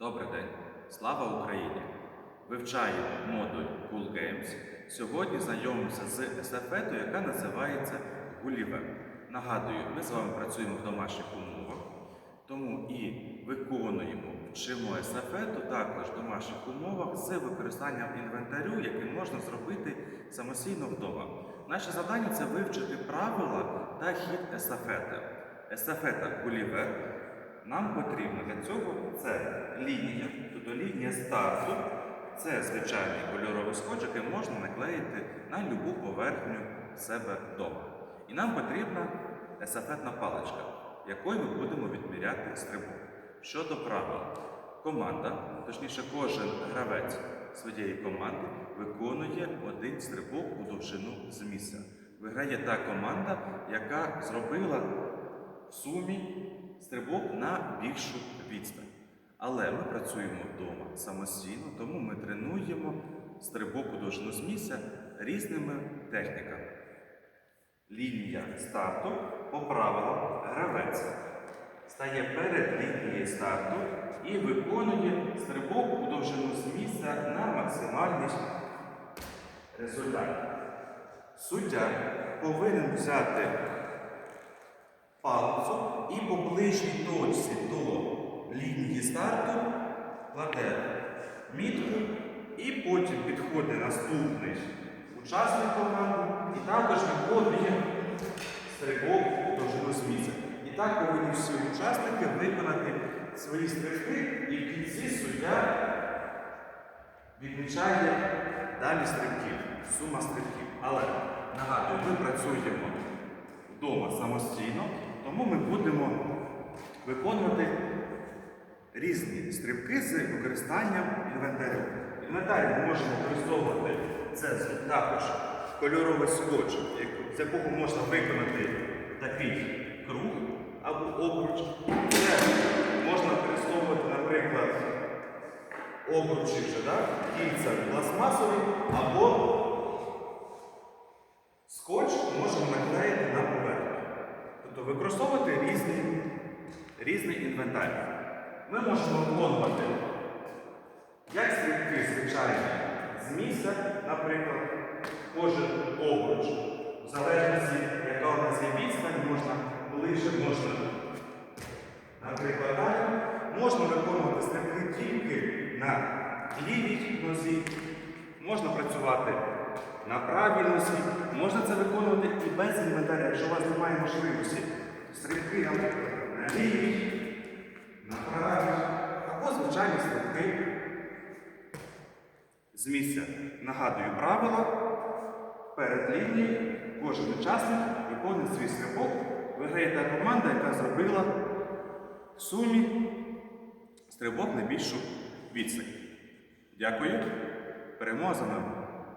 Добрий день! Слава Україні! Вивчаємо модуль Cool Games. Сьогодні знайомимося з естафетою, яка називається Гулівер. Нагадую, ми з вами працюємо в домашніх умовах, тому і виконуємо, вчимо естафету також в домашніх умовах з використанням інвентарю, який можна зробити самостійно вдома. Наше завдання це вивчити правила та хід естафети. Естафета Гулівер нам потрібно для цього це лінія, тобто лінія старту. Це звичайний кольоровий скотч, який можна наклеїти на будь-яку поверхню себе вдома. І нам потрібна естафетна паличка, якою ми будемо відміряти стрибок. Щодо правил, команда, точніше, кожен гравець своєї команди виконує один стрибок у довжину з місця. Виграє та команда, яка зробила в сумі стрибок на більшу відстань. Але ми працюємо вдома самостійно, тому ми тренуємо стрибок у довжину з місця різними техніками. Лінія старту по правилам гравець стає перед лінією старту і виконує стрибок у довжину з місця на максимальний результат. Суддя повинен взяти палицю і по ближній точці до лінії старту кладе мітку, і потім підходить наступний учасник команди і також виконує стрибок довжину з. І так повинні всі учасники виконати свої стрибки, і в кінці суддя відмічає далі стрибків, сума стрибків. Але нагадую, ми працюємо вдома самостійно, тому ми будемо виконувати різні стрибки з використанням інвентарю. Інвентар ми можемо використовувати це також кольоровий скотч, з якого можна виконати такий круг або обруч. Це можна використовувати, наприклад, обручі вже, да? кільця пластмасові або скотч можемо наклеїти використовувати різний, різний інвентар. Ми можемо виконувати як стрибки звичайні з місця, наприклад, кожен обруч. В залежності, яка у нас є відстань, можна ближче, можна, наприклад, далі. Можна виконувати стрибки тільки на лівій нозі, можна працювати на правій нозі, можна це виконувати і без інвентаря, якщо у вас немає можливості. Стрибки, на лівій, на правій, або звичайні стрибки з місця. Нагадую правила. Перед лінією кожен учасник виконує свій стрибок. Виграє та команда, яка зробила в сумі стрибок на більшу відстань. Дякую. Перемога за нами.